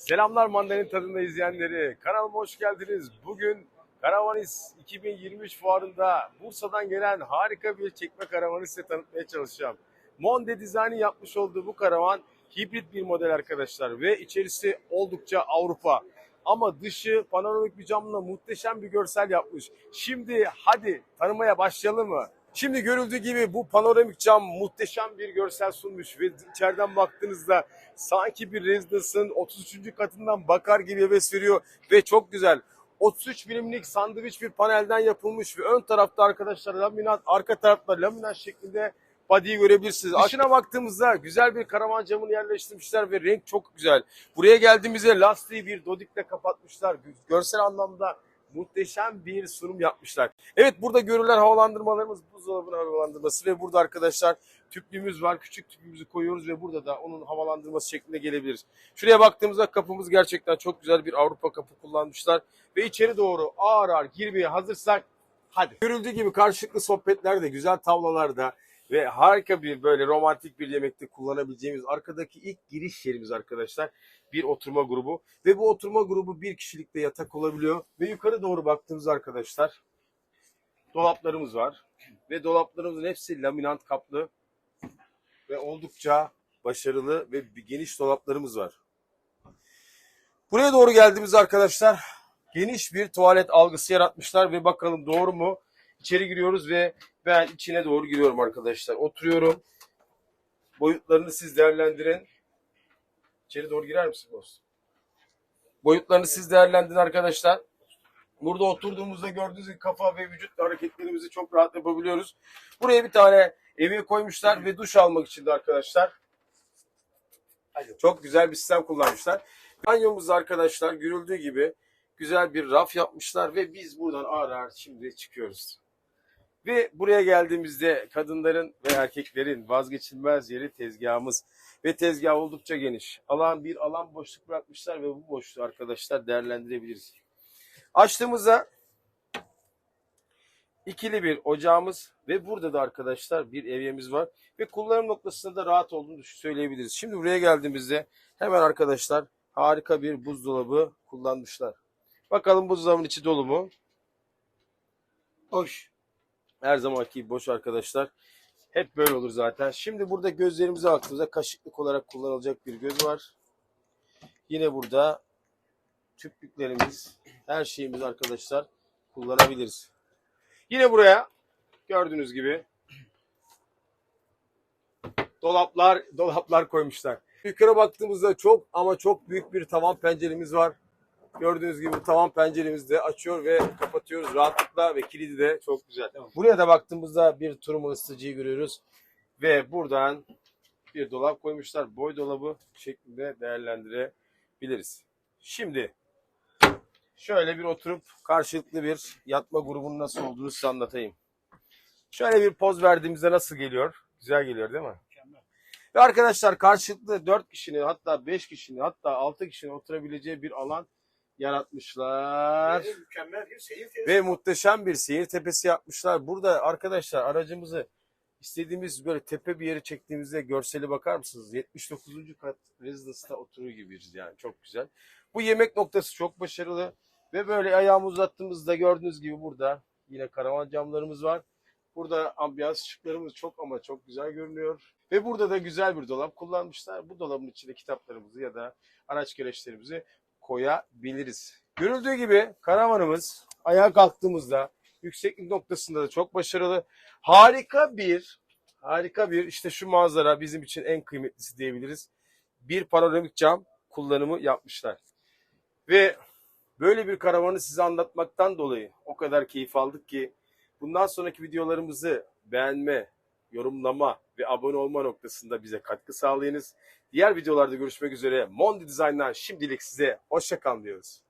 Selamlar Mandalin tadında izleyenleri. Kanalıma hoş geldiniz. Bugün Karavanis 2023 fuarında Bursa'dan gelen harika bir çekme karavanı size tanıtmaya çalışacağım. Monde Design'in yapmış olduğu bu karavan hibrit bir model arkadaşlar ve içerisi oldukça Avrupa. Ama dışı panoramik bir camla muhteşem bir görsel yapmış. Şimdi hadi tanımaya başlayalım mı? Şimdi görüldüğü gibi bu panoramik cam muhteşem bir görsel sunmuş ve içeriden baktığınızda sanki bir rezidansın 33. katından bakar gibi heves veriyor ve çok güzel. 33 milimlik sandviç bir panelden yapılmış ve ön tarafta arkadaşlar laminat, arka tarafta laminat şeklinde body'yi görebilirsiniz. Dışına baktığımızda güzel bir karavan camını yerleştirmişler ve renk çok güzel. Buraya geldiğimizde lastiği bir dodikle kapatmışlar. Görsel anlamda muhteşem bir sunum yapmışlar. Evet burada görülen havalandırmalarımız buzdolabının havalandırması ve burada arkadaşlar tüplüğümüz var. Küçük tüpümüzü koyuyoruz ve burada da onun havalandırması şeklinde gelebilir. Şuraya baktığımızda kapımız gerçekten çok güzel bir Avrupa kapı kullanmışlar. Ve içeri doğru ağır ağır girmeye hazırsak hadi. Görüldüğü gibi karşılıklı sohbetlerde, güzel tavlalarda ve harika bir böyle romantik bir yemekte kullanabileceğimiz arkadaki ilk giriş yerimiz arkadaşlar. Bir oturma grubu ve bu oturma grubu bir kişilikte yatak olabiliyor. Ve yukarı doğru baktığımız arkadaşlar dolaplarımız var. Ve dolaplarımızın hepsi laminant kaplı ve oldukça başarılı ve geniş dolaplarımız var. Buraya doğru geldiğimiz arkadaşlar geniş bir tuvalet algısı yaratmışlar ve bakalım doğru mu? İçeri giriyoruz ve ben içine doğru giriyorum arkadaşlar. Oturuyorum. Boyutlarını siz değerlendirin. İçeri doğru girer misin dostum? Boyutlarını siz değerlendirin arkadaşlar. Burada oturduğumuzda gördüğünüz gibi kafa ve vücut hareketlerimizi çok rahat yapabiliyoruz. Buraya bir tane evi koymuşlar ve duş almak için de arkadaşlar. Çok güzel bir sistem kullanmışlar. Banyomuzda arkadaşlar görüldüğü gibi güzel bir raf yapmışlar ve biz buradan ağır ağır şimdi çıkıyoruz. Ve buraya geldiğimizde kadınların ve erkeklerin vazgeçilmez yeri tezgahımız. Ve tezgah oldukça geniş. Alan bir alan boşluk bırakmışlar ve bu boşluğu arkadaşlar değerlendirebiliriz. Açtığımızda ikili bir ocağımız ve burada da arkadaşlar bir evyemiz var. Ve kullanım noktasında da rahat olduğunu söyleyebiliriz. Şimdi buraya geldiğimizde hemen arkadaşlar harika bir buzdolabı kullanmışlar. Bakalım buzdolabının içi dolu mu? Boş. Her zamanki boş arkadaşlar. Hep böyle olur zaten. Şimdi burada gözlerimize baktığımızda kaşıklık olarak kullanılacak bir göz var. Yine burada tüplüklerimiz, her şeyimiz arkadaşlar kullanabiliriz. Yine buraya gördüğünüz gibi dolaplar dolaplar koymuşlar. Yukarı baktığımızda çok ama çok büyük bir tavan penceremiz var. Gördüğünüz gibi tavan penceremizi de açıyor ve kapatıyoruz rahatlıkla ve kilidi de çok güzel. Buraya da baktığımızda bir turma ısıtıcıyı görüyoruz. Ve buradan bir dolap koymuşlar. Boy dolabı şeklinde değerlendirebiliriz. Şimdi şöyle bir oturup karşılıklı bir yatma grubunun nasıl olduğunu size anlatayım. Şöyle bir poz verdiğimizde nasıl geliyor? Güzel geliyor değil mi? Ve arkadaşlar karşılıklı 4 kişinin hatta 5 kişinin hatta 6 kişinin oturabileceği bir alan yaratmışlar. Ve mükemmel bir seyir tesisi. Ve muhteşem bir seyir tepesi yapmışlar. Burada arkadaşlar aracımızı istediğimiz böyle tepe bir yere çektiğimizde görseli bakar mısınız? 79. kat rezidansta oturuyor gibiyiz yani çok güzel. Bu yemek noktası çok başarılı ve böyle ayağımı uzattığımızda gördüğünüz gibi burada yine karavan camlarımız var. Burada ambiyans ışıklarımız çok ama çok güzel görünüyor. Ve burada da güzel bir dolap kullanmışlar. Bu dolabın içine kitaplarımızı ya da araç gereçlerimizi koyabiliriz. Görüldüğü gibi karavanımız ayağa kalktığımızda yükseklik noktasında da çok başarılı. Harika bir, harika bir işte şu manzara bizim için en kıymetlisi diyebiliriz. Bir panoramik cam kullanımı yapmışlar. Ve böyle bir karavanı size anlatmaktan dolayı o kadar keyif aldık ki bundan sonraki videolarımızı beğenme, yorumlama ve abone olma noktasında bize katkı sağlayınız. Diğer videolarda görüşmek üzere. Mondi Design'dan şimdilik size hoşça kalın diyoruz.